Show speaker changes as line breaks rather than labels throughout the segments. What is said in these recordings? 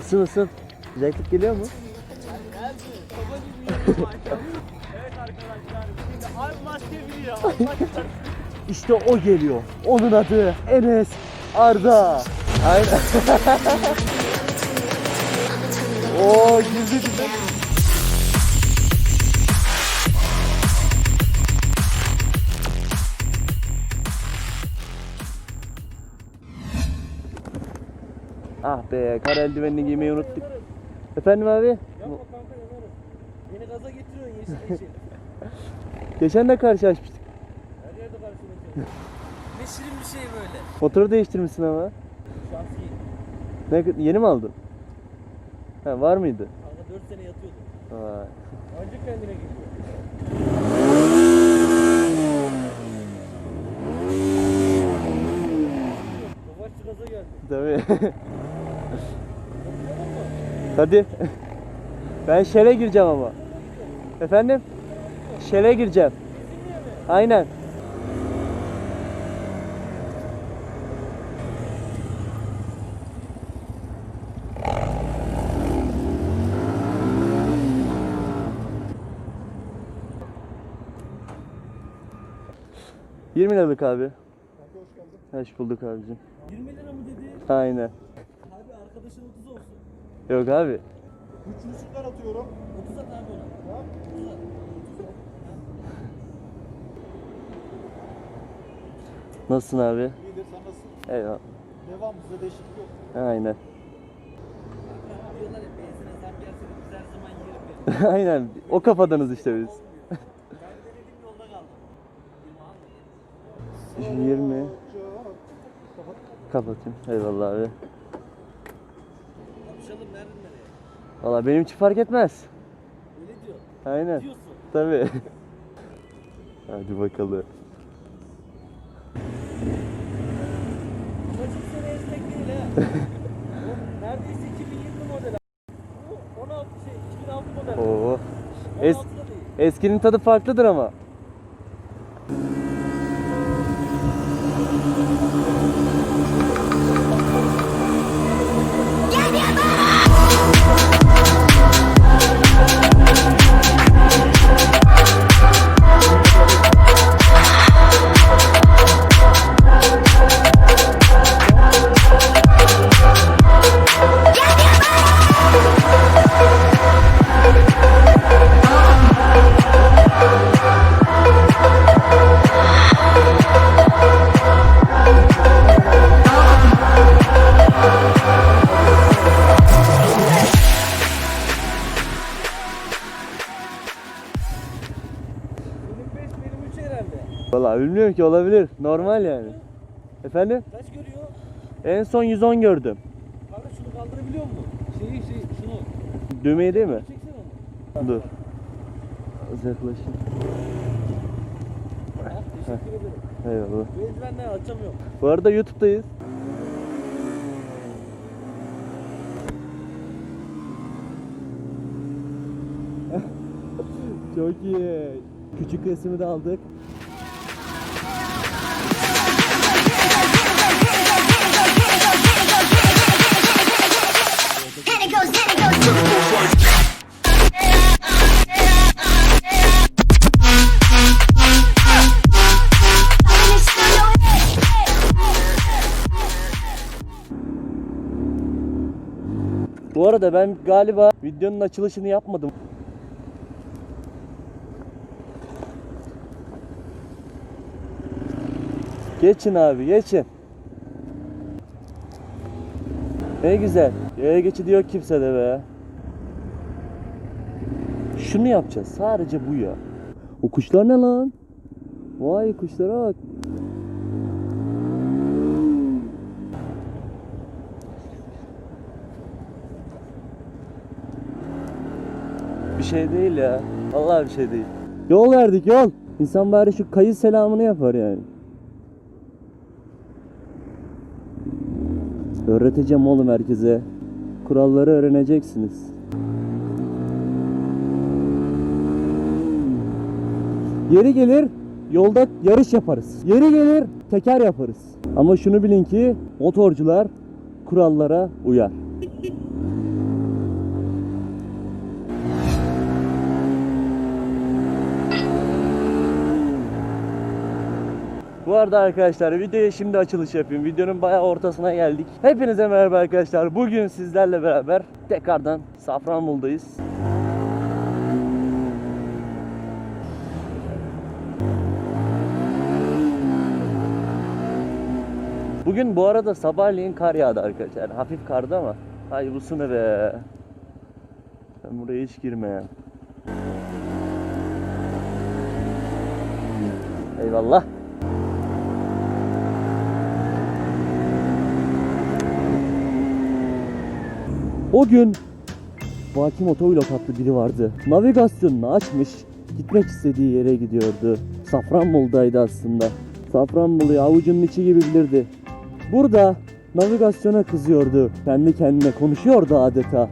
Isın ısın. Sıcaklık geliyor mu?
Evet
o geliyor. Onun adı Enes Arda. Aynen. Oo girdi girdi. Be kar eldivenini giymeyi unuttuk. Efendim abi?
Yapma kanka yanarım. Beni gaza getiriyorsun yeşil yeşil.
Geçen de karşılaşmıştık.
Her yerde karşılaşıyorum. ne şirin bir şey böyle.
Motoru değiştirmişsin ama.
Şahsi.
Ne, yeni mi aldın? Ha, var mıydı?
Kanka 4 sene yatıyordu.
Vay.
Ancak kendine geliyor. Yavaşça gaza geldi.
Tabii. Hadi. Ben şele gireceğim ama. Efendim? Şele gireceğim. Aynen. Yirmi liralık abi. Hoş bulduk abicim.
20 lira mı dedi?
Aynen.
Abi arkadaşın 30 olsun.
Yok abi.
Üç buçuklar atıyorum.
30 at abi ona.
Ha?
30 at. 30 at.
Nasılsın abi?
İyidir sen nasılsın?
Eyvallah.
Devam bize değişiklik yok.
Aynen. Aynen. O kafadanız işte biz.
Ben denedim yolda kaldım. 20 almayın.
20.
Kapat.
Kapatayım. Eyvallah abi. Valla benim için fark etmez.
Öyle diyor.
Aynen.
Diyorsun.
Tabii. Hadi bakalım.
Amacım seni esnek değil ha. O neredeyse 2020 model. Bu 16 şey 2006 model.
Oo. Es
16 da değil.
eskinin tadı farklıdır ama.
Benim 5
ki olabilir. Normal yani. Efendim?
Kaç görüyor?
En son 110 gördüm.
Kanka şunu kaldırabiliyor musun? Şeyi şey şunu.
Düğmeyi değil mi?
Çeksene onu.
Dur. Az yaklaşayım.
Ha, teşekkür ederim.
Eyvallah.
Eldivenleri açamıyorum.
Bu arada YouTube'dayız. Çok iyi. Küçük resmi de aldık. Bu arada ben galiba videonun açılışını yapmadım. Geçin abi geçin. Ne güzel. Yaya geçidi yok kimse de be. Şunu yapacağız. Sadece bu ya. O kuşlar ne lan? Vay kuşlara bak. Şey değil ya. Vallahi bir şey değil. Yol verdik yol. İnsan bari şu kayıt selamını yapar yani. Öğreteceğim oğlum herkese. Kuralları öğreneceksiniz. Yeri gelir yolda yarış yaparız. Yeri gelir teker yaparız. Ama şunu bilin ki motorcular kurallara uyar. Bu arada arkadaşlar videoya şimdi açılış yapayım. Videonun bayağı ortasına geldik. Hepinize merhaba arkadaşlar. Bugün sizlerle beraber tekrardan Safranbolu'dayız. Bugün bu arada sabahleyin kar yağdı arkadaşlar. Hafif kardı ama. Hay bu sınır be. Sen buraya hiç girme ya. Eyvallah. O gün Baki Motovlog adlı biri vardı. Navigasyonunu açmış, gitmek istediği yere gidiyordu. Safranbolu'daydı aslında. Safranbolu'yu avucunun içi gibi bilirdi. Burada navigasyona kızıyordu. Kendi kendine konuşuyordu adeta.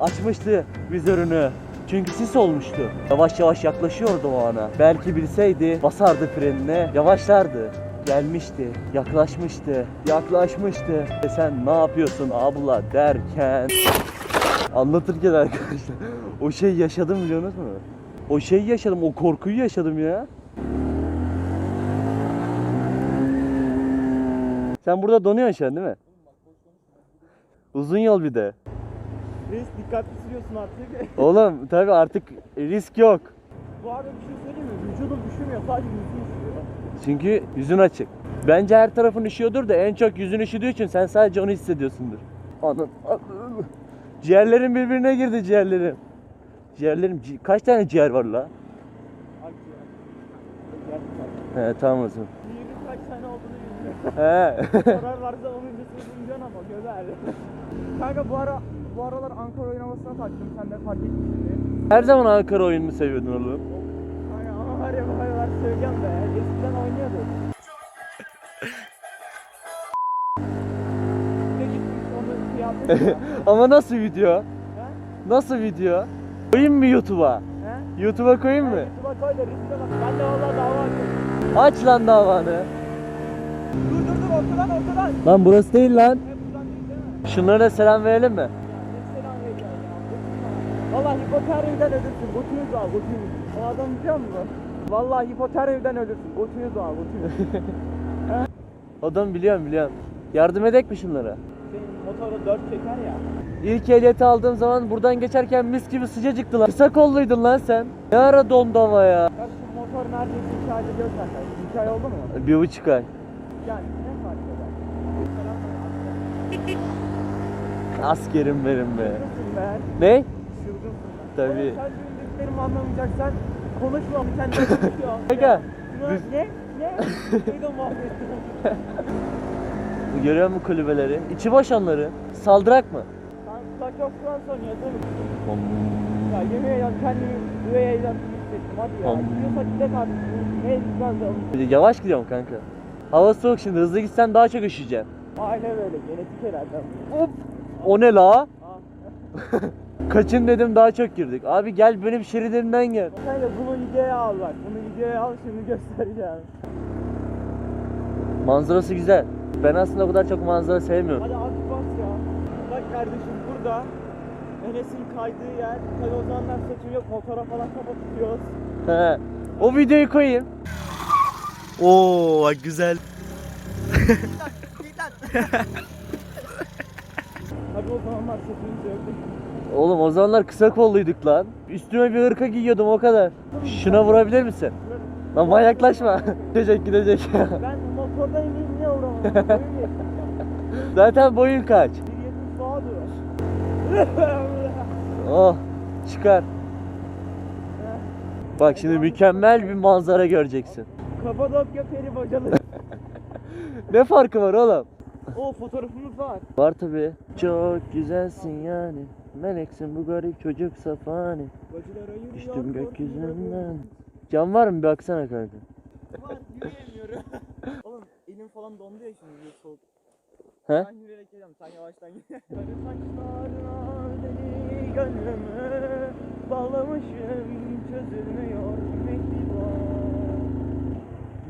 Açmıştı vizörünü. Çünkü sis olmuştu. Yavaş yavaş yaklaşıyordu o ana. Belki bilseydi basardı frenine, yavaşlardı. Gelmişti, yaklaşmıştı, yaklaşmıştı. E sen ne yapıyorsun abla derken... Anlatırken arkadaşlar o şey yaşadım biliyorsunuz mu? O şeyi yaşadım, o korkuyu yaşadım ya. Sen burada donuyorsun şu an değil mi? Uzun yol bir de.
Reis dikkatli sürüyorsun artık.
Oğlum tabi artık risk yok.
Bu arada bir şey söyleyeyim mi? Vücudum üşümüyor sadece.
Çünkü yüzün açık. Bence her tarafın üşüyordur da en çok yüzün üşüdüğü için sen sadece onu hissediyorsundur. Anın. anın. Ciğerlerim birbirine girdi ciğerlerim. Ciğerlerim ci- kaç tane ciğer var la? He tamam o zaman.
Ciğerin kaç tane olduğunu bilmiyorum.
He.
Karar varsa onun üstüne biliyorsun ama güzel. Kanka bu ara bu aralar Ankara oynamasına taktım. Sen de fark etmişsindir.
Her zaman Ankara oyununu seviyordun oğlum.
Var ya bu aralar söyleyeceğim be. Eskiden oynuyordu. Gitmiş onu.
Ama nasıl video?
He?
Nasıl video? Koyayım mı YouTube'a?
He?
YouTube'a koyayım mı?
YouTube'a koy da resmine bak. Ben de valla dava açıyorum.
Aç lan davanı.
Dur dur dur ortadan ortadan.
Lan burası değil lan.
Hep buradan değil değil mi?
Şunlara da selam verelim mi?
Selam vereceğim ya. Valla hipotermiden ölürsün. Götünüz var götünüz. O adam biliyor musun? Valla hipotermiden ölürsün. Götünüz var götünüz.
Adam biliyorum biliyorum. Yardım edek mi şunlara?
Senin motoru dört çeker ya.
İlk ehliyeti aldığım zaman buradan geçerken mis gibi sıcacıktı lan. Kısa kolluydun lan sen. Ne ara dondu hava ya?
Ya şu motor neredeyse iki ayda göz zaten. İki ay oldu mu?
Bir buçuk ay.
Yani ne fark eder? Selam.
Askerim benim be.
Çılgınsın be.
Ne?
Çılgınsın.
Tabii.
Sen benim dediklerimi konuşma. Kendine konuşuyor.
Kanka,
Ne?
biz-
Ne? Ne? Duydum muhabbeti.
Görüyor musun kulübeleri? İçi boş onların. Saldırak mı?
Kanka çok Fransa oynuyor değil mi? Ya yemeğe ya kendimi buraya eğlendim hissettim hadi ya.
Om.
Gidiyorsak gidelim artık. Ne de
Yavaş gidiyorum kanka. Hava soğuk şimdi hızlı gitsen daha çok üşüyeceksin.
Aile böyle genetik herhalde.
Hop. O ne la? Kaçın dedim daha çok girdik. Abi gel benim şeridimden gel.
Sen de bunu videoya al bak. Bunu videoya al şimdi göstereceğim.
Manzarası güzel. Ben aslında o kadar çok manzara sevmiyorum.
Hadi azıcık bas ya. Bak kardeşim burada Enes'in kaydığı yer. Tabii o zamanlar saçım yok motora falan kapatıyoruz.
He. O videoyu koyayım. Oo bak güzel.
Tabii o zamanlar saçımız yoktu.
Oğlum o zamanlar kısa kolluyduk lan. Üstüme bir hırka giyiyordum o kadar. Şuna vurabilir misin? Lan manyaklaşma. gidecek gidecek.
Ben motordan ineyim niye uğramadım?
Zaten boyun kaç?
1.70 sağa dur.
Oh çıkar. Bak şimdi mükemmel bir manzara göreceksin.
Kapadokya peri bacalı.
Ne farkı var oğlum?
O fotoğrafımız var.
Var tabi. Çok güzelsin yani. Meleksin bu garip çocuk safani. Düştüm gökyüzünden. Cam var mı bir baksana kanka.
Var yürüyemiyorum. Oğlum elim falan dondu ya şimdi bir soğuk.
He?
Ben yürüyerek geliyorum sen yavaştan git. Sarı saçlarına deli gönlümü bağlamışım çözülmüyor mektuba.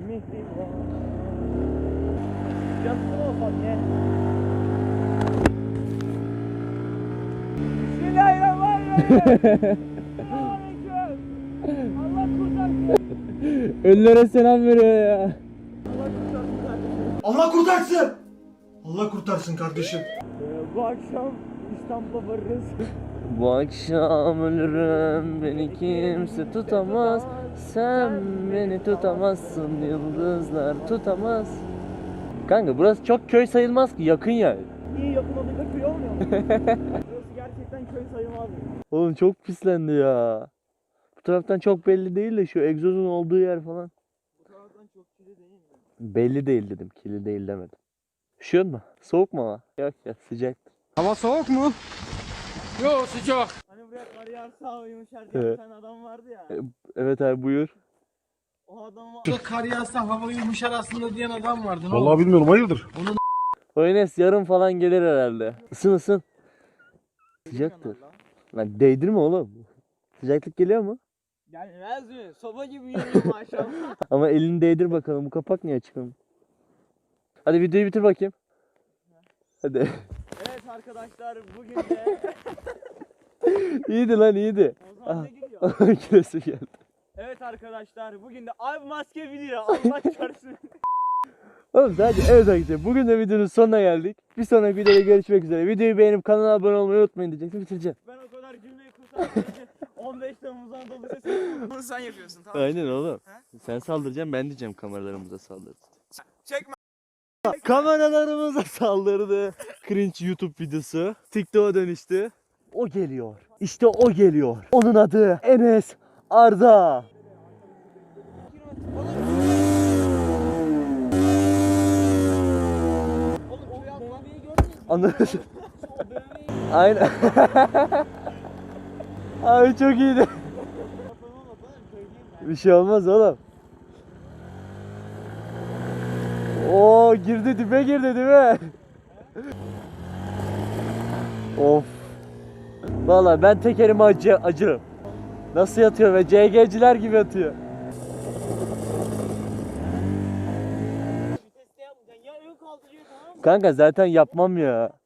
mihriban Bismillahirrahmanirrahim Selamünaleyküm Allah kurtarsın
Ölülere selam veriyor ya.
Allah kurtarsın kardeşim
Allah kurtarsın. Allah kurtarsın kardeşim.
Ee, Bu akşam İstanbul'a varırız
Bu akşam ölürüm beni kimse tutamaz Sen beni tutamazsın yıldızlar tutamaz Kanka burası çok köy sayılmaz ki yakın yani
İyi yakın olunca köy olmuyor mu? Burası gerçekten köy sayılmaz
Oğlum çok pislendi ya Bu taraftan çok belli değil de şu egzozun olduğu yer falan
Bu taraftan çok kirli değil mi?
Belli değil dedim kirli değil demedim Üşüyor mu? Soğuk mu hava? Yok ya sıcak
Hava soğuk mu? Yok sıcak.
Hani buraya kar yağarsa yumuşar diye
Evet.
bir tane adam vardı ya.
Evet abi buyur
O adamı
Kar yağsa hava yumuşar aslında diyen adam vardı. Ne
Vallahi bilmiyorum hayırdır.
O Enes yarın falan gelir herhalde Isın ısın Sıcaktır Lan değdirme oğlum Sıcaklık geliyor mu?
Gelmez mi? Soba gibi yanıyor maşallah.
Ama elini değdir bakalım. Bu kapak niye açık oğlum? Hadi videoyu bitir bakayım. Hadi.
evet arkadaşlar bugün de
iyiydi lan iyiydi.
o zaman ne geliyor?
Kilesi geldi.
Evet arkadaşlar bugün de abi maske biliyor Allah çarpsın.
Oğlum sadece evet arkadaşlar bugün de videonun sonuna geldik. Bir sonraki videoda görüşmek üzere. Videoyu beğenip kanala abone olmayı unutmayın diyecektim. Bitireceğim.
ben o kadar cümleyi kurtardım ki 15 Temmuz Anadolu Sesi. Bunu sen yapıyorsun tamam
Aynen oğlum.
He?
Sen saldıracaksın ben diyeceğim kameralarımıza saldırdı.
Çekme.
Kameralarımıza saldırdı. Cringe YouTube videosu. TikTok'a dönüştü. O geliyor. İşte o geliyor. Onun adı Enes Arda. Anladın Aynen. Abi çok iyiydi. Bir şey olmaz oğlum. Oo girdi dibe girdi mi? of. Vallahi ben tekerime acı acırım. Nasıl yatıyor ve CG'ciler gibi yatıyor. Kanka zaten yapmam ya.